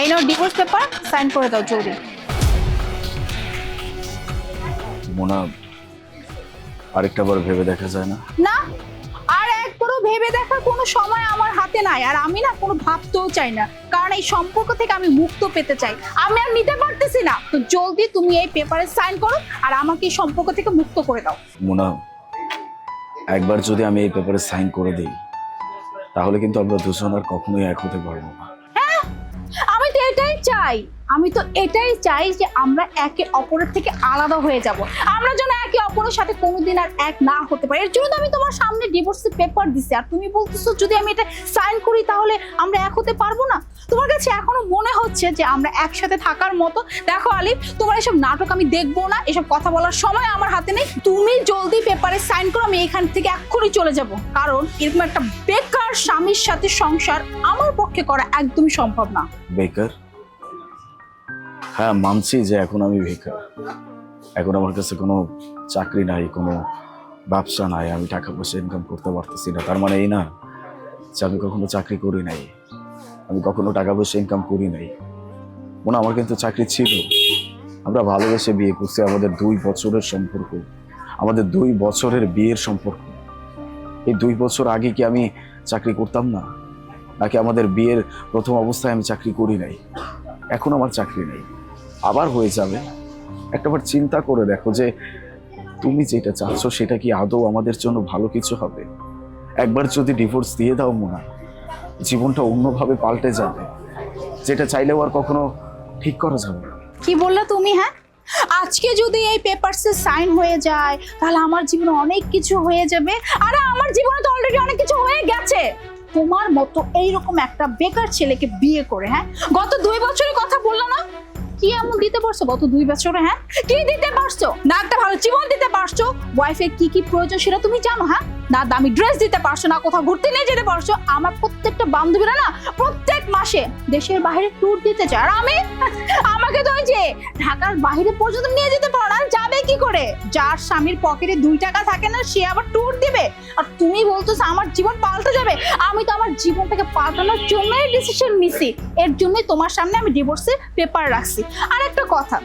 এই নাও divorce paper sign করে দাও জলদি মোনা আরেকটা বার ভেবে দেখা যায় না? না আর একবারও ভেবে দেখার কোনো সময় আমার হাতে নাই। আর আমি না কোনো ভাবতেও চাই না। কারণ এই সম্পর্ক থেকে আমি মুক্ত পেতে চাই। আমি আর নিতে পারতেছি না। তো জলদি তুমি এই পেপারে সাইন করো আর আমাকে এই সম্পর্ক থেকে মুক্ত করে দাও। মোনা একবার যদি আমি এই পেপারে সাইন করে দিই তাহলে কিন্তু আমরা দুজন আর কখনোই এক হতে পারব না। এটাই চাই। আমি তো এটাই চাই যে আমরা একে অপরের থেকে আলাদা হয়ে যাব। আমরা যেন একে অপরের সাথে কোনোদিন আর এক না হতে পারি। এর জন্য তো আমি তোমার সামনে ডিভোর্সের পেপার দিছি। আর তুমি বলতেছো যদি আমি এটা সাইন করি তাহলে আমরা এক হতে পারব না? তোমার কাছে এখনও মনে হচ্ছে যে আমরা একসাথে থাকার মতো? দেখো আলিফ, তোমার এসব নাটক আমি দেখব না, এসব কথা বলার সময় আমার হাতে নেই। তুমি জলদি পেপারে সাইন করো, আমি এখান থেকে এক্ষুনি চলে যাব। কারণ এরকম একটা বেকার স্বামীর সাথে সংসার আমার পক্ষে করা একদমই সম্ভব না। বেকার? হ্যাঁ মানছি যে এখন আমি বেকার। এখন আমার কাছে কোনো চাকরি নাই, কোনো ব্যবসা নাই, আমি টাকা পয়সা ইনকাম করতে পারতেছি না। তার মানে এই না যে আমি কখনো চাকরি করি নাই। আমি কখনো টাকা পয়সা ইনকাম করি নাই। মনে আমার কিন্তু চাকরি ছিল। আমরা ভালোবেসে বিয়ে করছি আমাদের দুই বছরের সম্পর্ক। আমাদের দুই বছরের বিয়ের সম্পর্ক। এই দুই বছর আগে কি আমি চাকরি করতাম না? নাকি আমাদের বিয়ের প্রথম অবস্থায় আমি চাকরি করি নাই? এখন আমার চাকরি নেই। আবার হয়ে যাবে। একটাবার চিন্তা করে দেখো যে তুমি যেটা চাচ্ছ সেটা কি আদৌ আমাদের জন্য ভালো কিছু হবে? একবার যদি ডিভোর্স দিয়ে দাও মোনা জীবনটা অন্যভাবে পাল্টে যাবে। যেটা চাইলেও আর কখনো ঠিক করা যাবে না। কি বললে তুমি হ্যাঁ? আজকে যদি এই পেপারসে সাইন হয়ে যায়, তাহলে আমার জীবনে অনেক কিছু হয়ে যাবে। আর, আমার জীবনে তো অলরেডি অনেক কিছু হয়ে গেছে। তোমার মতো এইরকম একটা বেকার ছেলেকে বিয়ে করে হ্যাঁ? গত দুই বছরের কথা বলল না? কি এমন দিতে পারছ গত দুই বছরে হ্যাঁ? কি দিতে পারছ? না একটা ভালো জীবন দিতে পারছ? ওয়াইফের কি কি প্রয়োজন সেটা তুমি জানো হ্যাঁ? না, দামি ড্রেস দিতে পারছ না, কোথাও ঘুরতে নিয়ে যেতে পারছ। আমার প্রত্যেকটা বান্ধবীরা না, প্রত্যেক মাসে দেশের বাইরে ট্যুর দিতে চায়। আর আমি? আমাকে তো যে ঢাকার বাইরে পর্যন্ত নিয়ে যেতে পারো না যাবে কি করে? যার স্বামীর পকেটে দুই টাকা থাকে না, সে আবার ট্যুর দিবে। আর তুমি বলতেছো আমার জীবন পাল্টে যাবে। আমি তো আমার জীবনটাকে পাল্টানোর জন্যই ডিসিশন নিছি। এর জন্যই তোমার সামনে আমি ডিভোর্সের পেপার রাখছি। আর একটা কথা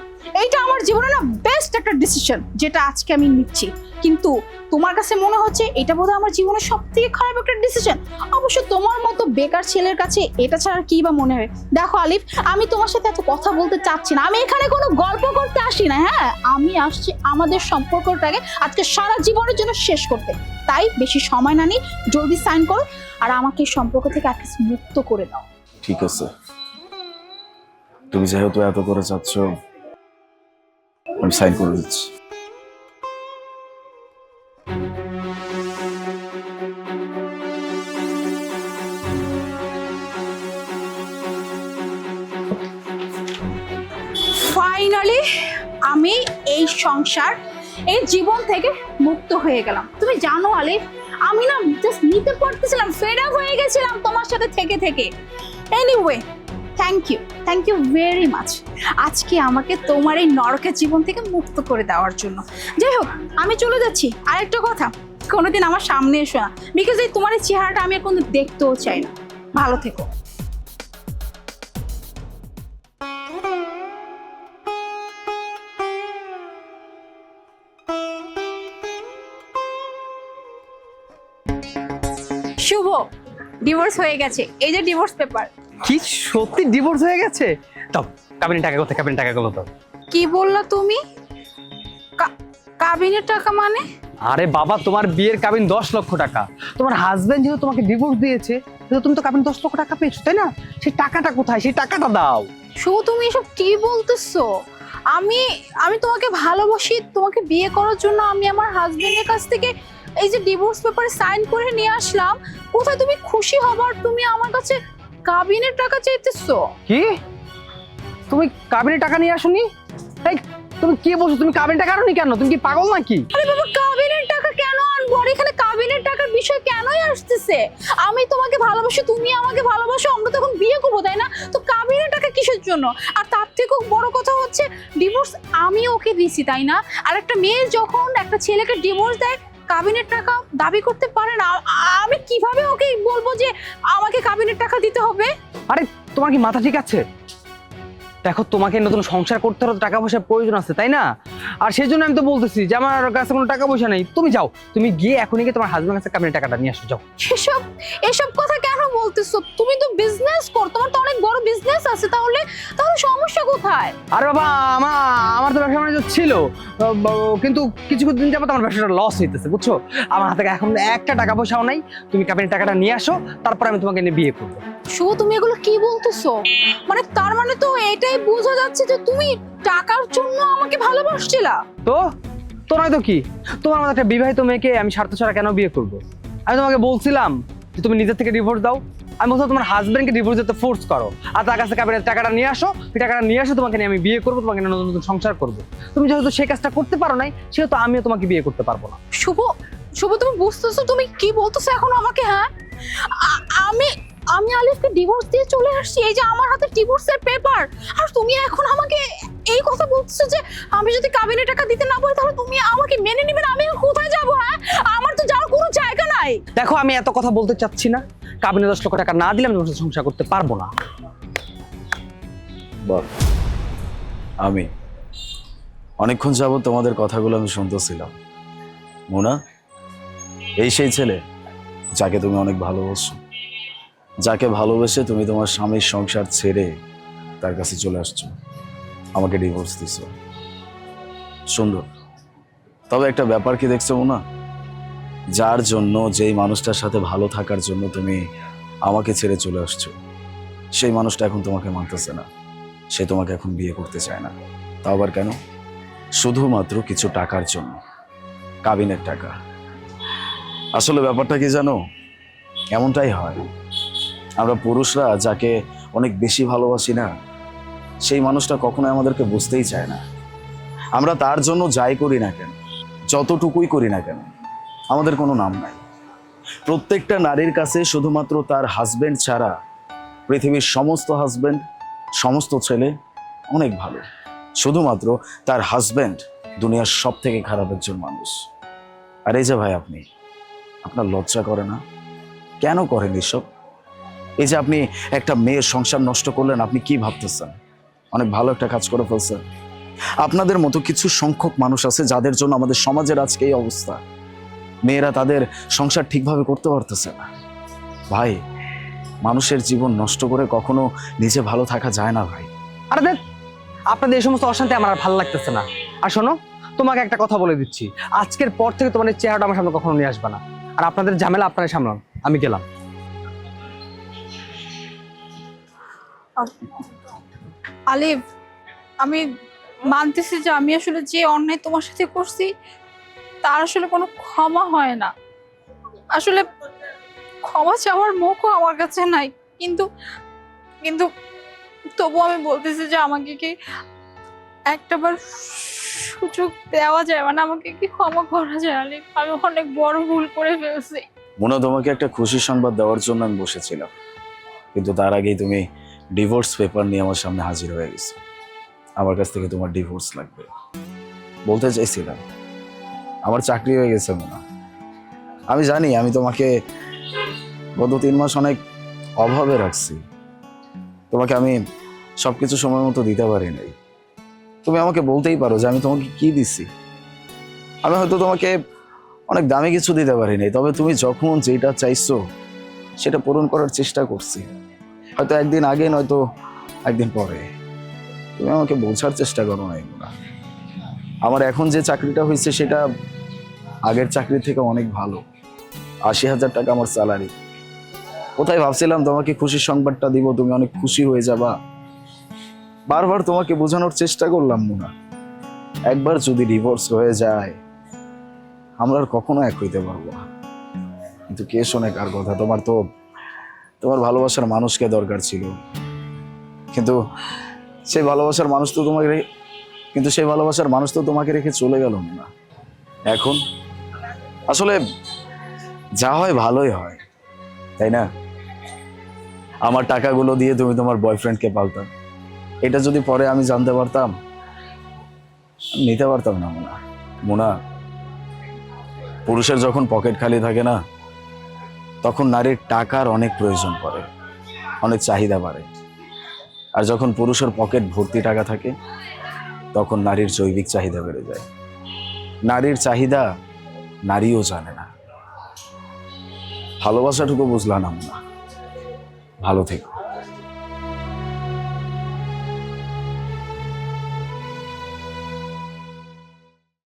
এইটা আমার জীবনে না বেস্ট একটা ডিসিশন যেটা আজকে আমি নিচ্ছি। কিন্তু তোমার কাছে মনে হচ্ছে এটা বোধহয় আমার জীবনের সব থেকে খারাপ একটা ডিসিশন অবশ্য তোমার মতো বেকার ছেলের কাছে এটা ছাড়া কি বা মনে হয়? দেখো আলিফ, আমি তোমার সাথে এত কথা বলতে চাচ্ছি না। আমি এখানে কোনো গল্প করতে আসি না হ্যাঁ? আমি আসছি আমাদের সম্পর্কটাকে আজকে সারা জীবনের জন্য শেষ করতে। তাই বেশি সময় না নিই জলদি সাইন করো আর আমাকে সম্পর্ক থেকে অ্যাটলিস্ট মুক্ত করে দাও। ঠিক আছে। তুমি যেহেতু এত করে চাচ্ছ আমি সাইন করে ফাইনালি আমি এই সংসার, এই জীবন থেকে মুক্ত হয়ে গেলাম। তুমি জানো আলিফ, আমি না জাস্ট নিতে পারতেছিলাম ফেড হয়ে গেছিলাম তোমার সাথে থেকে থেকে। Anyway thank you thank you very much আজকে আমাকে তোমার এই নরকের জীবন থেকে মুক্ত করে দেওয়ার জন্য। যাই হোক, আমি চলে যাচ্ছি। আরেকটা কথা, কোনোদিন আমার সামনে এসো না। বিকজ এই তোমার এই চেহারাটা আমি আর কোনো দেখতেও চাই না। ভালো থেকো। শুভ। ডিভোর্স হয়ে গেছে। এই যে ডিভোর্স পেপার কি? সত্যি ডিভোর্স হয়ে গেছে? তো কাবিনের টাকা কোথায়? কাবিনের টাকা গুলো তো? কি বললা তুমি? কাবিনের টাকা মানে? আরে বাবা তোমার বিয়ের কাবিন দশ লক্ষ টাকা। তোমার হাজবেন্ড যেহেতু তোমাকে ডিভোর্স দিয়েছে তো তুমি তো কাবিন দশ লক্ষ টাকা পেয়েছ তাই না? সেই টাকাটা কোথায়? সেই টাকাটা দাও। শুভ তুমি এসব কি বলতেছো? আমি আমি তোমাকে ভালোবাসি তোমাকে বিয়ে করার জন্য আমি আমার হাজবেন্ডের কাছ থেকে এই যে ডিভোর্স পেপারে সাইন করে নিয়ে আসলাম। কোথায় তুমি খুশি হবার তুমি আমার কাছে কাবিনের টাকা চাইতেছো? কি? তুমি কাবিনের টাকা নিয়ে আসোনি? এই তুমি কি বলছো? তুমি কাবিনের টাকা আনোনি কেন? তুমি কি পাগল নাকি? আরে বাবা কাবিনের টাকা কেন আনব? আর এখানে কাবিনের টাকার বিষয় কেনই আসতেছে? আমি তোমাকে ভালোবাসি তুমি আমাকে ভালোবাসো আমরা তখন বিয়ে করব তাই না? তো কাবিনের টাকা কিসের জন্য? আর তার থেকেও বড় কথা হচ্ছে ডিভোর্স আমি ওকে দিছি তাই না? আর একটা মেয়ে যখন একটা ছেলেকে ডিভোর্স দেয় কাবিনের টাকা দাবি করতে পারে না। আমি কীভাবে ওকে বলব যে আমাকে কাবিনের টাকা দিতে হবে? আরে, তোমার কি মাথা ঠিক আছে? দেখো তোমাকে নতুন সংসার করতে হলে টাকা পয়সার প্রয়োজন আছে তাই না? আর সেই জন্য আমি তো বলতেছি যে আমার কাছে কোনো টাকা পয়সা নেই। তুমি যাও তুমি গিয়ে এখনই গিয়ে তোমার হাজবেন্ড কাছে কাবিনের টাকাটা নিয়ে আসো যাও। এসব এসব কথা কেন বলতেছো? তুমি তো বিজনেস কর তোমার তো অনেক বড় বিজনেস আছে তাহলে তাহলে সমস্যা কোথায়? আরে বাবা আমার আমার তো ব্যবসা বাণিজ্য ছিল কিন্তু কিছু কিছু দিন যাবত আমার ব্যবসাটা লস হইতেছে বুঝছ? আমার হাতে এখন একটা টাকা পয়সাও নাই তুমি কাবিনের টাকাটা নিয়ে আসো তারপর আমি তোমাকে নিয়ে বিয়ে করব। শুভ তুমি এগুলো কি বলতেছো? মানে তার মানে তো এটাই বোঝা যাচ্ছে যে তুমি টাকার জন্য আমাকে ভালোবাসছিলা। তো? তো নয় তো কি? তোমার মতো একটা বিবাহিত মেয়েকে আমি স্বার্থ ছাড়া কেন বিয়ে করব? আমি তোমাকে বলছিলাম যে তুমি নিজের থেকে ডিভোর্স দাও। আমি বলছিলাম তোমার হাজবেন্ডকে ডিভোর্স দিতে ফোর্স করো। আর তার কাছে কাবিনের টাকাটা নিয়ে আসো। এই টাকাটা নিয়ে আসো তোমাকে নিয়ে আমি বিয়ে করব তোমাকে নিয়ে নতুন নতুন সংসার করব। তুমি যেহেতু সেই কাজটা করতে পারো নাই সেহেতু আমিও তোমাকে বিয়ে করতে পারব না। শুভ শুভ তুমি বুঝতেছো তুমি কি বলতেছো এখন আমাকে হ্যাঁ? আমি আমি আলিফকে ডিভোর্স দিয়ে চলে আসছি এই যে আমার হাতে ডিভোর্সের পেপার আর তুমি এখন আমাকে এই কথা বলছো যে আমি যদি কাবিনে টাকা দিতে না পারি তাহলে তুমি আমাকে মেনে নেবে না আমি কোথায় যাব হ্যাঁ? আমার তো যাওয়ার কোনো জায়গা নাই। দেখো আমি এত কথা বলতে চাচ্ছি না। কাবিনে দশ লক্ষ টাকা না দিলে আমি সংসার করতে পারব না। বল। আমি। অনেকক্ষণ যাবত তোমাদের কথাগুলো আমি শুনতেছিলাম। মোনা এই সেই ছেলে যাকে তুমি অনেক ভালোবাসো। যাকে ভালোবেসে তুমি তোমার স্বামীর সংসার ছেড়ে তার কাছে চলে আসছো, আমাকে ডিভোর্স দিছো। সুন্দর। তবে একটা ব্যাপার কি দেখছ মোনা? যার জন্য যেই মানুষটার সাথে ভালো থাকার জন্য তুমি আমাকে ছেড়ে চলে আসছো, সেই মানুষটা এখন তোমাকে মানতেছে না। সে তোমাকে এখন বিয়ে করতে চায় না। তা আবার কেন? শুধুমাত্র কিছু টাকার জন্য। কাবিনের টাকা। আসলে ব্যাপারটা কি জানো? এমনটাই হয়। আমরা পুরুষরা যাকে অনেক বেশি ভালোবাসি না, সেই মানুষটা কখনোই আমাদেরকে বুঝতেই চায় না। আমরা তার জন্য যাই করি না কেন, যতটুকুই করি না কেন, আমাদের কোনো নাম নাই। প্রত্যেকটা নারীর কাছে শুধুমাত্র তার হাজব্যান্ড ছাড়া পৃথিবীর সমস্ত হাজবেন্ড সমস্ত ছেলে অনেক ভালো। শুধুমাত্র তার হাজব্যান্ড দুনিয়ার সব থেকে খারাপ একজন মানুষ। আর এই যে ভাই আপনি, আপনার লজ্জা করে না? কেন করেন এসব? এই যে আপনি একটা মেয়ের সংসার নষ্ট করলেন, আপনি কি ভাবতেছেন? অনেক ভালো একটা কাজ করে ফেলছেন আপনাদের মতো কিছু সংখ্যক মানুষ আছে যাদের জন্য আমাদের সমাজের আজকে এই অবস্থা। মেয়েরা তাদের সংসার ঠিকভাবে করতে পারতেছে না। ভাই, মানুষের জীবন নষ্ট করে কখনো নিজে ভালো থাকা যায় না ভাই। আরে দেখ, আপনাদের এই সমস্ত অশান্তি আমার আর ভালো লাগতেছে না। আর শোনো, তোমাকে একটা কথা বলে দিচ্ছি। আজকের পর থেকে তোমার চেহারাটা আমার সামনে কখনো নিয়ে আসবে না। আর আপনাদের ঝামেলা আপনারা সামলান। আমি গেলাম। আলিফ, আমি মানতেছি যে আমি আসলে যে অন্যায় তোমার সাথে করছি, তার আসলে কোনো ক্ষমা হয় না। আসলে ক্ষমা চাওয়ার মুখও আমার কাছে নাই, কিন্তু কিন্তু তবু আমি বলতেছি যে আমাকে কি একটাবার সুযোগ দেওয়া যায়? মানে আমাকে কি ক্ষমা করা যায়, আলিফ? আমি অনেক বড় ভুল করে ফেলছি। মনে, তোমাকে একটা খুশি সংবাদ দেওয়ার জন্য আমি বসেছিলাম। কিন্তু তার আগেই তুমি ডিভোর্স পেপার নিয়ে আমার সামনে হাজির হয়ে গেছে। আমার কাছ থেকে তোমার ডিভোর্স লাগবে। বলতে চাইছিলাম, আমার চাকরি হয়ে গেছে মোনা আমি জানি, আমি তোমাকে গত তিন মাস অনেক অভাবে রাখছি। তোমাকে আমি সব কিছু সময় মতো দিতে পারি নাই। তুমি আমাকে বলতেই পারো যে আমি তোমাকে কি দিছি। আমি হয়তো তোমাকে অনেক দামি কিছু দিতে পারি নাই, তবে তুমি যখন যেটা চাইছো, সেটা পূরণ করার চেষ্টা করছি। হয়তো একদিন আগে নয়তো একদিন পরে। তুমি আমাকে বোঝার চেষ্টা করো না এগুলা। আমার এখন যে চাকরিটা হয়েছে সেটা আগের চাকরি থেকে অনেক ভালো। আশি হাজার টাকা আমার স্যালারি কোথায় ভাবছিলাম তোমাকে খুশির সংবাদটা দিব, তুমি অনেক খুশি হয়ে যাবা। বারবার তোমাকে বোঝানোর চেষ্টা করলাম মুনা। একবার যদি ডিভোর্স হয়ে যায়, আমরা আর কখনো এক হইতে পারব না। কিন্তু কে শোনে কার কথা? তোমার তো তোমার ভালোবাসার মানুষকে দরকার ছিল। কিন্তু সেই ভালোবাসার মানুষ তো তোমাকে কিন্তু সেই ভালোবাসার মানুষ তো তোমাকে রেখে চলে গেল না। এখন আসলে যা হয় ভালোই হয়, তাই না? আমার টাকাগুলো দিয়ে তুমি তোমার বয়ফ্রেন্ডকে পালতাম এটা যদি পরে আমি জানতে পারতাম, নিতে পারতাম না মোনা। মোনা, পুরুষের যখন পকেট খালি থাকে না তখন নারীর টাকার অনেক প্রয়োজন পড়ে, অনেক চাহিদা বাড়ে। আর যখন পুরুষের পকেট ভর্তি টাকা থাকে, তখন নারীর জৈবিক চাহিদা বেড়ে যায়। নারীর চাহিদা নারীও জানে না। ভালোবাসাটুকু বুঝলাম না ভালো থেকো।